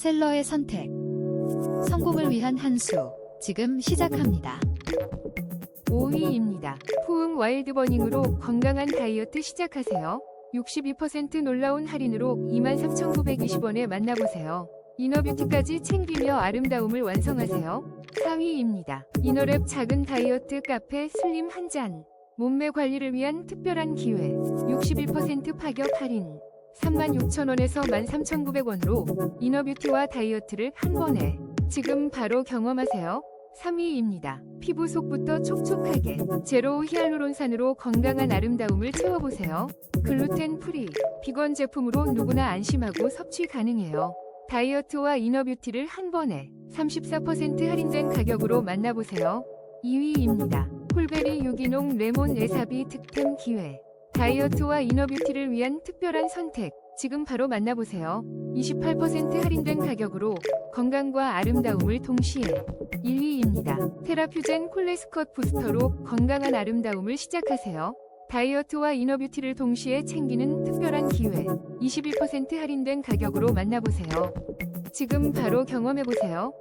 셀러의 선택. 성공을 위한 한 수. 지금 시작합니다. 5위입니다. 포응 와일드버닝으로 건강한 다이어트 시작하세요. 62% 놀라운 할인으로 23,920원에 만나보세요. 이너뷰티까지 챙기며 아름다움을 완성하세요. 4위입니다. 이너랩 작은 다이어트 카페 슬림 한 잔. 몸매 관리를 위한 특별한 기회. 61% 파격 할인. 36,000원에서 13,900원으로 이너뷰티와 다이어트를 한 번에 지금 바로 경험하세요. 3위입니다. 피부 속부터 촉촉하게 제로 히알루론산으로 건강한 아름다움을 채워보세요. 글루텐 프리, 비건 제품으로 누구나 안심하고 섭취 가능해요. 다이어트와 이너뷰티를 한 번에 34% 할인된 가격으로 만나보세요. 2위입니다. 폴베리 유기농 레몬 에사비 득템 기회. 다이어트와 이너뷰티를 위한 특별한 선택. 지금 바로 만나보세요. 28% 할인된 가격으로 건강과 아름다움을 동시에 1위입니다. 테라퓨젠 콜레스컷 부스터로 건강한 아름다움을 시작하세요. 다이어트와 이너뷰티를 동시에 챙기는 특별한 기회. 21% 할인된 가격으로 만나보세요. 지금 바로 경험해보세요.